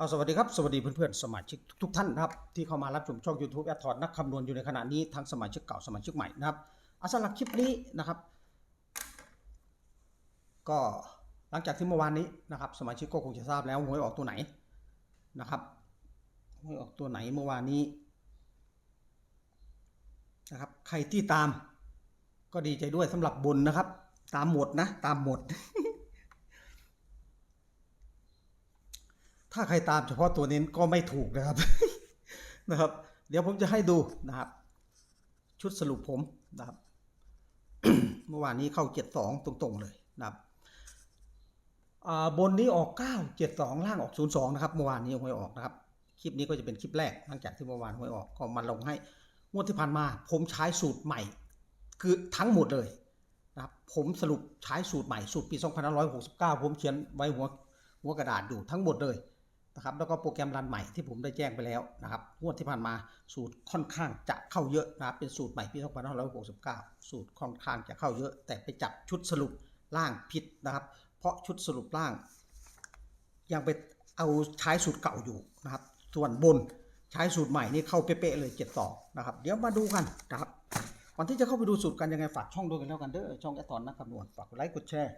อ่าสวัสดีครับสวัสดีเพื่อนๆสมาชิกทุกท่านนะครับที่เข้ามารับชมช่อง YouTube แอดทอดนักคำนวณอยู่ในขณะนี้ทั้งสมาชิกเก่าสมาชิกใหม่นะครับอาสำหรับคลิปนี้นะครับ ก็หลังจากที่เมื่อวานนี้นะครับ สมาชิกก็คงจะทราบแล้วหวยออกตัวไหนนะครับหวยออกตัวไหนเมื่อวานนี้นะครับใครที่ตามก็ดีใจด้วยสำหรับบนนะครับ ตามหมดนะ ตามหมด ถ้าใครตามเฉพาะตัวเน้นก็ไม่ถูกนะครับนะครับ เดี๋ยวผมจะให้ดูนะครับ ชุดสรุปผมนะครับ เมื่อวานนี้เข้าเจ็ดสองตรงๆเลยนะครับบนนี้ออกเก้าเจ็ดสองล่างออกศูนย์สองนะครับเมื่อวานนี้หวยออกนะครับคลิปนี้ก็จะเป็นคลิปแรกหลังจากที่เมื่อวานหวยออกก็มาลงให้งวดที่ผ่านมา ผมใช้สูตรใหม่ คือทั้งหมดเลยนะครับผมสรุปใช้สูตรใหม่สูตรปี 2569 ผมเขียนไว้หัวหัวกระดาษอยู่ทั้งหมดเลย นะครับแล้วก็โปรแกรมรันใหม่ที่ผมได้แจ้งไปแล้วนะครับงวดที่ผ่านมาสูตรค่อนข้างจะเข้าเยอะนะครับเป็นสูตรใหม่ปี2569 สูตรค่อนข้างจะเข้าเยอะ แต่ไปจับชุดสรุปล่างผิดนะครับ เพราะชุดสรุปล่าง ยังไปเอาใช้สูตรเก่าอยู่นะครับ ส่วนบนใช้สูตรใหม่นี่เข้าเป๊ะๆเลย72นะครับ เดี๋ยวมาดูกันนะครับก่อนที่จะเข้าไปดูสูตรกันยังไงฝากช่องด้วยกันแล้วกันเด้อช่องแอดทอนนักคำนวณฝากกดไลค์กดแชร์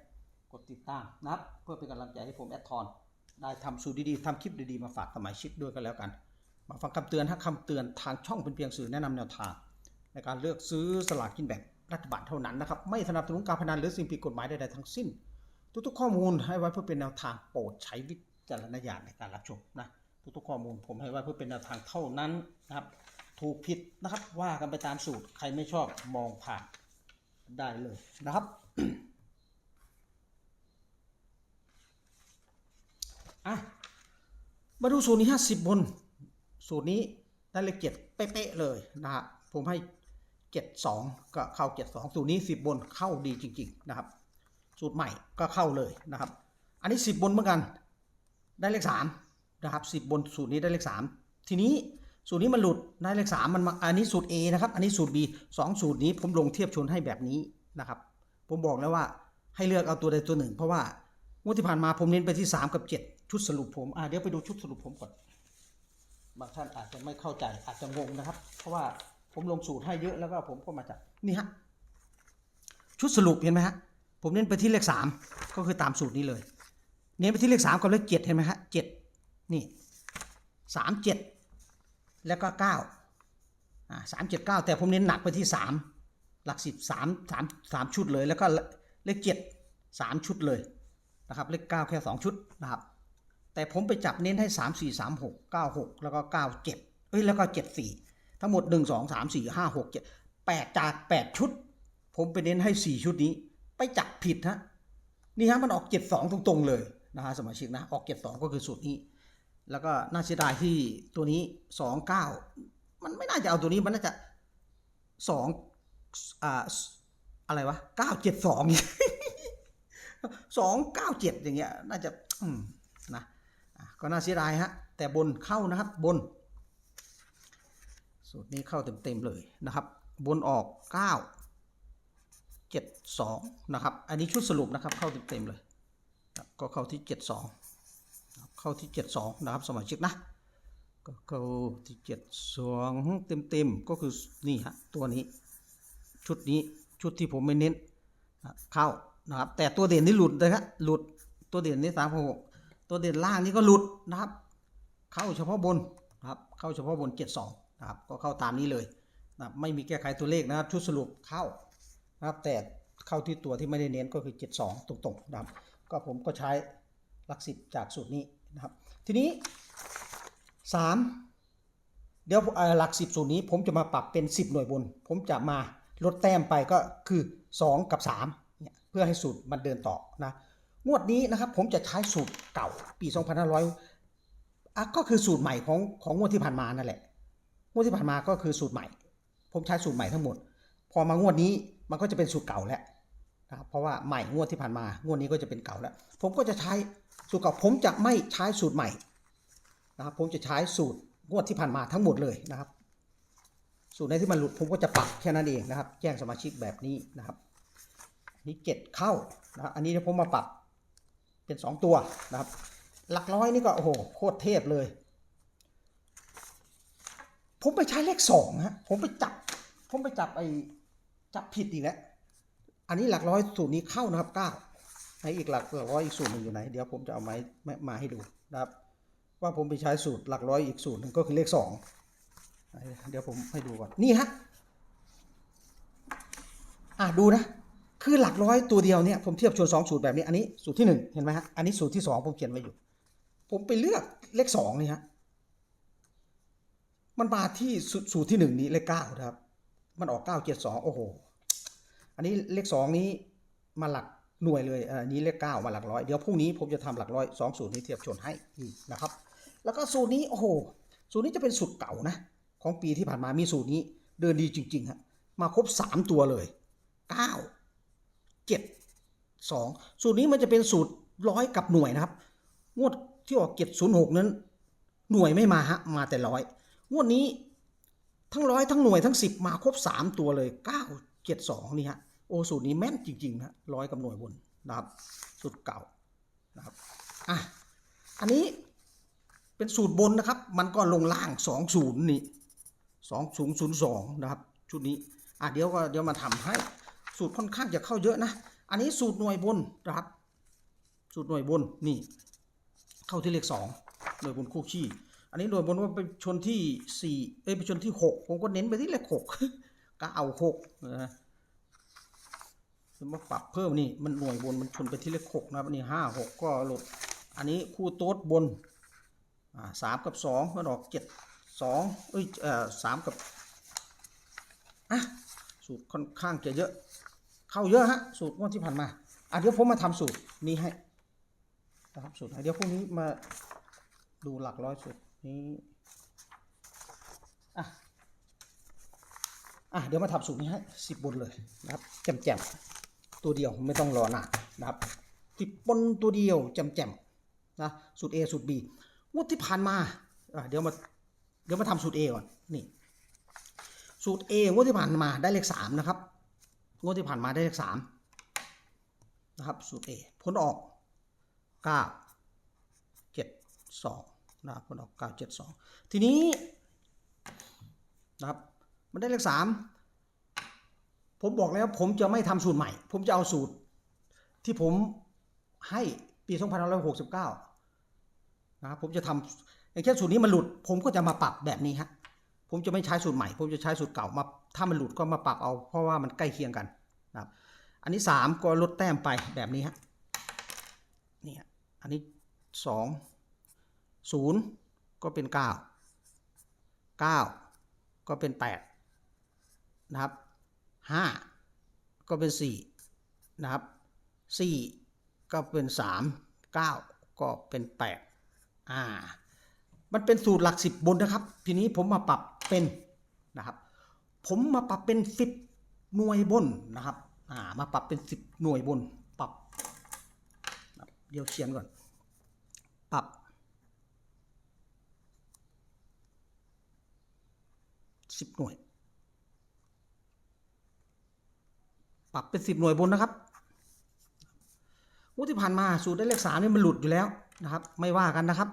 กดติดตามนะครับ เพื่อเป็นกำลังใจให้ผมแอดทอน ได้ทำสูตรดีๆทำคลิปดีๆมาฝากสมาชิกด้วยกันแล้วกัน มาฟังคำเตือนถ้าคำเตือนทางช่องเป็นเพียงสื่อแนะนำแนวทาง ในการเลือกซื้อสลากกินแบ่งรัฐบาลเท่านั้นนะครับ ไม่สนับสนุนการพนันหรือสิ่งผิดกฎหมายใดๆทั้งสิ้น ทุกๆข้อมูลให้ไว้เพื่อเป็นแนวทางโปรดใช้วิจารณญาณในการรับชมนะทุกๆข้อมูลผมให้ไว้เพื่อเป็นแนวทางเท่านั้นนะครับ ถูกผิดนะครับว่ากันไปตามสูตรใครไม่ชอบมองผ่านได้เลยนะครับ อะ มาดูสูตรนี้ห้าสิบบน สูตรนี้ได้เลขเจ็ดเป๊ะๆเลยนะฮะผมให้เจ็ดสองก็เข้าเจ็ดสองสูตรนี้สิบบนเข้าดีจริง ๆ นะครับ สูตรใหม่ก็เข้าเลยนะครับ อันนี้สิบบนเหมือนกัน ได้เลขสามนะครับสิบบนสูตรนี้ได้เลขสามทีนี้สูตรนี้มันหลุดได้เลขสามมันอันนี้สูตร A นะครับ อันนี้สูตร B สองสูตรนี้ผมลงเทียบชนให้แบบนี้นะครับ ผมบอกแล้วว่าให้เลือกเอาตัวใดตัวหนึ่ง เพราะว่างวดที่ผ่านมาผมเน้นไปที่ 3 กับ 7 ชุดสรุปผมอะเดี๋ยวไปดูชุดสรุปผมก่อน บางท่านอาจจะไม่เข้าใจอาจจะงงนะครับ เพราะว่าผมลงสูตรให้เยอะแล้วก็ผมก็มาจากนี่ฮะชุดสรุปเห็นไหมฮะผมเน้นไปที่เลขสามก็คือตามสูตรนี้เลย เน้นไปที่เลขสามกับเลขเจ็ดเห็นไหมฮะเจ็ดนี่สามเจ็ดแล้วก็เก้าอ่าสามเจ็ดเก้าแต่ผมเน้นหนักไปที่สามหลักสิบสามสามสามชุดเลย แล้วก็เลขเจ็ดสามชุดเลยนะครับ เลขเก้าแค่สองชุดนะครับ แต่ผมไปจับเน้นให้สามสี่สามหกเก้าหกแล้วก็เก้าเจ็ดเอ้ยแล้วก็เจ็ดสี่ทั้งหมดหนึ่งสองสามสี่ห้าหกเจ็ดแปดจากแปดชุด ผมไปเน้นให้สี่ชุดนี้ ไปจับผิดฮะนี่ฮะมันออกเจ็ดสองตรงๆ เลยนะฮะสมาชิกนะ ออกเจ็ดสองก็คือสูตรนี้ แล้วก็น่าเสียดายที่ตัวนี้สองเก้ามันไม่น่าจะเอาตัวนี้มันน่าจะสองอ่าอะไรวะเก้าเจ็ดสองสองเก้าเจ็ดอย่างเงี้ยน่าจะอืมนะอะ ก็น่าเสียดายฮะ แต่บนเข้านะครับบน สูตรนี้เข้าเต็มๆเลยนะครับ บนออกเก้าเจ็ดสองนะครับ อันนี้ชุดสรุปนะครับเข้าเต็มๆเลย ก็เข้าที่เจ็ดสองเข้าที่เจ็ดสองนะครับสมาชิกนะก็เข้าที่เจ็ดสองเต็มๆก็คือนี่ฮะตัวนี้ชุดนี้ชุดที่ผมไม่เน้นเข้านะครับแต่ตัวเด่นนี่หลุดเลยครับหลุดตัวเด่นนี่สามหก ตัวเด่นล่างนี่ก็หลุดนะครับ เข้าเฉพาะบนนะครับเข้าเฉพาะบนเจ็ดสองนะครับก็เข้าตามนี้เลยนะครับไม่มีแก้ไขตัวเลขนะครับชุดสรุปเข้านะครับแต่เข้าที่ตัวที่ไม่ได้เน้นก็คือเจ็ดสองตรงๆนะครับก็ผมก็ใช้ลักสิบจากสูตรนี้นะครับ ทีนี้สามเดี๋ยวหลักสิบสูตรนี้ผมจะมาปรับเป็น 10 หน่วยบน ผมจะมาลดแต้มไปก็คือ 2 กับ3เนี่ยเพื่อให้สูตรมันเดินต่อนะ งวดนี้นะครับผมจะใช้สูตรเก่าปี 2500อะก็คือสูตรใหม่ของของงวดที่ผ่านมานั่นแหละงวดที่ผ่านมาก็คือสูตรใหม่ ผมใช้สูตรใหม่ทั้งหมด พอมางวดนี้มันก็จะเป็นสูตรเก่าแล้วนะครับเพราะว่าใหม่งวดที่ผ่านมางวดนี้ก็จะเป็นเก่าแล้ว ผมก็จะใช้สูตรเก่าผมจะไม่ใช้สูตรใหม่นะครับผมจะใช้สูตรงวดที่ผ่านมาทั้งหมดเลยนะครับ สูตรไหนที่มันหลุดผมก็จะปรับแค่นั้นเองนะครับ แจ้งสมาชิกแบบนี้นะครับ นี่เจ็ดเข้านะครับอันนี้เดี๋ยวผมมาปรับ เป็น 2 ตัวนะครับ หลักร้อยนี่ก็โอ้โหโคตรเทพเลย ผมไปใช้เลขสองฮะผมไปจับ ผมไปจับไอ้จับผิดอีกแล้วอันนี้หลักร้อยสูตรนี้เข้านะครับเก้าไอ้อีกหลักหลักร้อยอีกสูตรหนึ่งอยู่ไหนเดี๋ยวผมจะเอาไม้มามาให้ดูนะครับ ว่าผมไปใช้สูตรหลักร้อยอีกสูตรหนึ่งก็คือเลขสองเดี๋ยวผมให้ดูก่อนนี่ฮะอะดูนะ คือหลักร้อยตัวเดียวเนี่ยผมเทียบชนสองสูตรแบบนี้อันนี้สูตรที่หนึ่งเห็นไหมฮะอันนี้สูตรที่สองผมเขียนไว้อยู่ ผมไปเลือกเลขสองนี่ฮะมันมาที่สูตรที่หนึ่งนี้เลขเก้านะครับ มันออกเก้าเจ็ดสองโอ้โหอันนี้เลขสองนี้มาหลักหน่วยเลยอันนี้เลขเก้ามาหลักร้อยเดี๋ยวพรุ่งนี้ผมจะทำหลักร้อยสองสูตรนี้เทียบชนให้อีกนะครับ แล้วก็สูตรนี้โอ้โหสูตรนี้จะเป็นสูตรเก่านะของปีที่ผ่านมามีสูตรนี้เดินดีจริงๆฮะมาครบสามตัวเลยเก้า เจ็ดสองสูตรนี้มันจะเป็นสูตรร้อยกับหน่วยนะครับ งวดที่ออกเจ็ดศูนย์หกนั้น หน่วยไม่มาฮะมาแต่ร้อยงวดนี้ทั้งร้อยทั้งหน่วยทั้งสิบมาครบสามตัวเลยเก้าเจ็ดสองนี่ฮะโอสูตรนี้แม่นจริงๆนะร้อยกับหน่วยบนนะครับ สูตรเก่านะครับอะอันนี้เป็นสูตรบนนะครับ มันก็ลงล่างสองศูนย์นี่สองศูนย์ศูนย์สองนะครับ ชุดนี้อะเดี๋ยวก็เดี๋ยวมาทำให้ สูตรค่อนข้างจะเข้าเยอะนะ อันนี้สูตรหน่วยบนนะครับ สูตรหน่วยบนนี่ เข้าที่เลขสองหน่วยบนคู่ขี้ อันนี้หน่วยบนว่าไปชนที่สี่เอ้ยไปชนที่หกผมก็เน้นไปที่เลขหกก็เอาหกนะมาปรับเพิ่มนี่มันหน่วยบนมันชนไปที่เลขหกนะครับนนี้ห้าหกก็หลุด อันนี้คู่โต๊ดบนอ่าสามกับสองมันออกเจ็ดสองเอ้ยเอ่อสามกับอะสูตรค่อนข้างจะเยอะ เข้าเยอะฮะสูตรงวดที่ผ่านมาอะเดี๋ยวผมมาทำสูตรนี้ให้นะครับสูตรเดี๋ยวพรุ่งนี้มาดูหลักร้อยสูตรนี้อะอะเดี๋ยวมาทำสูตรนี้ให้สิบบนเลยนะครับแจ่มๆตัวเดียวไม่ต้องรอนานนะครับสิบบนตัวเดียวแจ่มๆนะสูตร A สูตร B งวดที่ผ่านมาอะเดี๋ยวมาเดี๋ยวมาทำสูตร A ก่อนนี่สูตร A งวดที่ผ่านมาได้เลขสามนะครับ งวดที่ผ่านมาได้เลขสามนะครับสูตร A ผลออกเก้าเจ็ดสองนะครับผลออกเก้าเจ็ดสองทีนี้นะครับมันได้เลขสามผมบอกแล้วผมจะไม่ทำสูตรใหม่ ผมจะเอาสูตรที่ผมให้ปี2569นะครับผมจะทำอย่างเช่นสูตรนี้มันหลุด ผมก็จะมาปรับแบบนี้ฮะ ผมจะไม่ใช้สูตรใหม่ ผมจะใช้สูตรเก่ามาถ้ามันหลุดก็มาปรับเอาเพราะว่ามันใกล้เคียงกันนะครับอันนี้สามก็ลดแต้มไปแบบนี้ฮะนี่ฮะอันนี้สองศูนย์ก็เป็นเก้าเก้าก็เป็นแปดนะครับห้าก็เป็นสี่นะครับสี่ก็เป็นสามเก้าก็เป็นแปดอ่า มันเป็นสูตรหลักสิบบนนะครับ ทีนี้ผมมาปรับ เป็นนะครับ ผมมาปรับเป็นสิบหน่วยบนนะครับอ่ามาปรับเป็นสิบหน่วยบนปรับนะครับ เดี๋ยวเขียนก่อน ปรับสิบหน่วย ปรับเป็นสิบหน่วยบนนะครับงวดที่ผ่านมาสูตรได้เลขสามนี่มันหลุดอยู่แล้วนะครับ ไม่ว่ากันนะครับ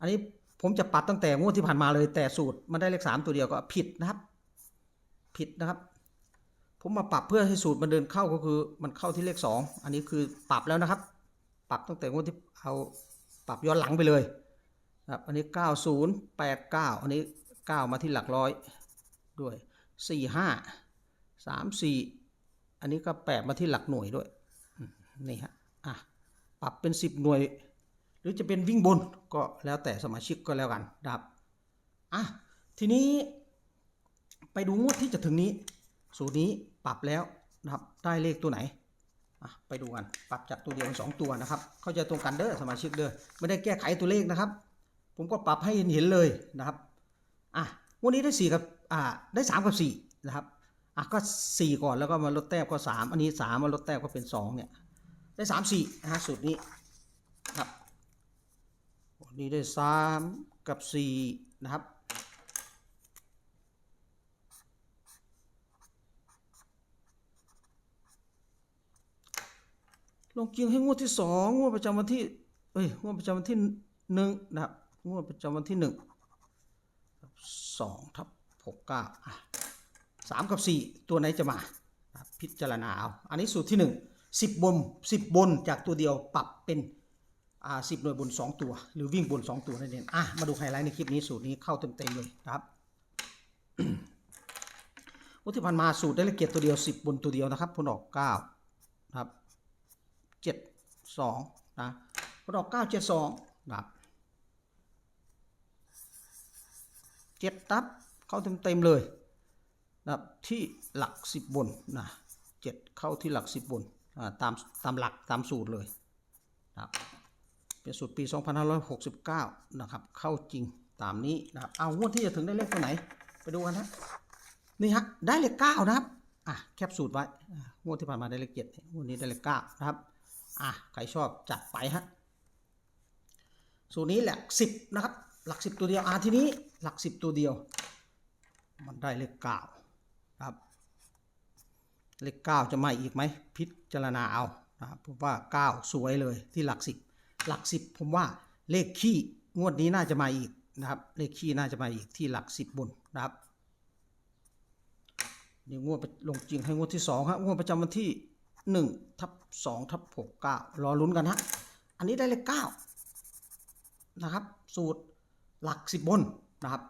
อันนี้ ผมจะปรับตั้งแต่งวดที่ผ่านมาเลย แต่สูตรมันได้เลขสามตัวเดียวก็ผิดนะครับ ผิดนะครับ ผมมาปรับเพื่อให้สูตรมันเดินเข้าก็คือ มันเข้าที่เลขสองอันนี้คือปรับแล้วนะครับ ปรับตั้งแต่งวดที่เอาปรับย้อนหลังไปเลยครับอันนี้เก้าศูนย์แปดเก้าอันนี้เก้ามาที่หลักร้อยด้วยสี่ห้าสามสี่อันนี้ก็แปดมาที่หลักหน่วยด้วย นี่ฮะ อะ ปรับเป็นสิบหน่วย หรือจะเป็นวิ่งบนก็แล้วแต่สมาชิกก็แล้วกันนะครับอะทีนี้ไปดูงวดที่จะถึงนี้ สูตรนี้ปรับแล้วนะครับได้เลขตัวไหนอะไปดูกันปรับจากตัวเดียวเป็นสองตัวนะครับ เข้าใจตรงกันเด้อสมาชิกเด้อไม่ได้แก้ไขตัวเลขนะครับ ผมก็ปรับให้เห็นเลยนะครับอะงวดนี้ได้สี่กับอ่าได้สามกับสี่นะครับอะก็สี่ก่อนแล้วก็มาลดแต้มก็สามอันนี้สามมาลดแต้มก็เป็นสองเนี่ยได้สามสี่นะฮะสูตรนี้ครับ นนี้ได้สามกับสี่นะครับ ลงเกียงให้งวดที่สองงวดประจำวันที่เอ้ยงวดประจำวันที่หนึ่งนะครับงวดประจำวันที่หนึ่งสองทับหกเก้าอะสามกับสี่ตัวไหนจะมาพิจารณาเอาอันนี้สูตรที่หนึ่งสิบบนสิบบนจากตัวเดียวปรับเป็น อ่าสิบหน่วยบนสองตัว หรือวิ่งบนสองตัวนั่นเองอะมาดูไฮไลท์ในคลิปนี้สูตรนี้เข้าเต็มๆเลยนะครับวุฒิพันธ์มาสูตรได้ลขเกียรตัวเดียว 10 บนตัวเดียวนะครับผลออก9นะครับ7 2นะผลออก 9 7 2นะครับเจ็ดตับเข้าเต็มเต็มๆเลยนะครับที่หลัก 10 บนนะเจ็ดเข้าที่หลัก 10 บนอ่าตามตามหลักตามสูตรเลยนะครับ เป็นสูตรปี 2569 นะครับ เข้าจริงตามนี้นะครับ เอางวดที่จะถึงได้เลขตัวไหน ไปดูกันนะ นี่ฮะ ได้เลขเก้านะครับ อะ แคปสูตรไว้ งวดที่ผ่านมาได้เลขเจ็ดงวดนี้ได้เลขเก้านะครับ อะ ใครชอบจัดไปฮะ สูตรนี้แหลักสิบนะครับ หลักสิบตัวเดียว อะทีนี้หลักสิบตัวเดียว มันได้เลขเก้าครับ เลขเก้าจะมาอีกไหม พิจารณาเอานะครับผมว่าเก้าสวยเลยที่หลักสิบ หลักสิบผมว่าเลขขี้งวดนี้น่าจะมาอีกนะครับ เลขขี้น่าจะมาอีกที่หลักสิบบนนะครับนี่งวดไปลงจริงให้งวดที่สองฮะงวดประจำวันที่หนึ่งทับสองทับหกเก้ารอลุ้นกันฮะอันนี้ได้เลขเก้านะครับ สูตรหลักสิบบนนะครับ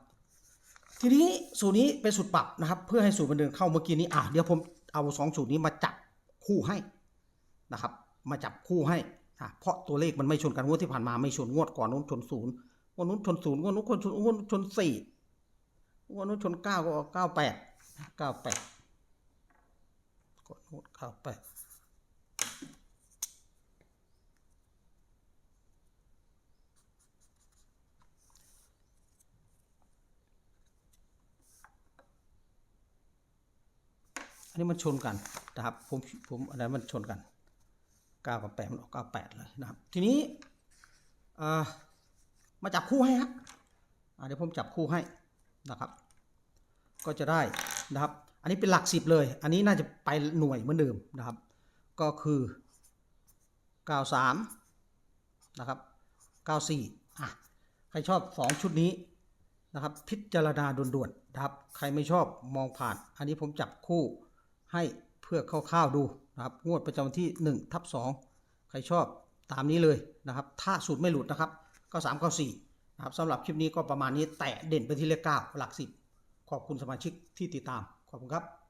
ทีนี้สูตรนี้เป็นสูตรปรับนะครับ เพื่อให้สูตรมันเดินเข้าเมื่อกี้นี้อะเดี๋ยวผมเอาสองสูตรนี้มาจับคู่ให้นะครับ มาจับคู่ให้ เพราะตัวเลขมันไม่ชนกันงวดที่ผ่านมาไม่ชนงวดก่อนนู้นชนศูนย์งวดนู้นชนศูนย์งวดนู้นชนศูนย์งวดนู้นชนสี่งวดนู้นชนเก้าก็เก้าแปดเก้าแปดกดโน้ตเก้าแปดอันนี้มันชนกันนะครับผมผมอันนั้นมันชนกัน ก้ากับแปดมันออกเก้าแปดเลยนะครับ ทีนี้เออมาจับคู่ให้ฮะอะเดี๋ยวผมจับคู่ให้นะครับ ก็จะได้นะครับ อันนี้เป็นหลักสิบเลย อันนี้น่าจะไปหน่วยเหมือนเดิมนะครับ ก็คือ 93 นะครับ 94 อะ ใครชอบ 2 ชุดนี้นะครับ พิจารณาด่วนๆนะครับ ใครไม่ชอบมองผ่าน อันนี้ผมจับคู่ให้เพื่อคร่าวๆดู นะครับงวดประจำวันที่1ทับ2ใครชอบตามนี้เลยนะครับ ถ้าสูตรไม่หลุดนะครับก็3 9 4นะครับสำหรับคลิปนี้ก็ประมาณนี้แตะเด่นไปที่เลข9หลัก 10 ขอบคุณสมาชิกที่ติดตามขอบคุณครับ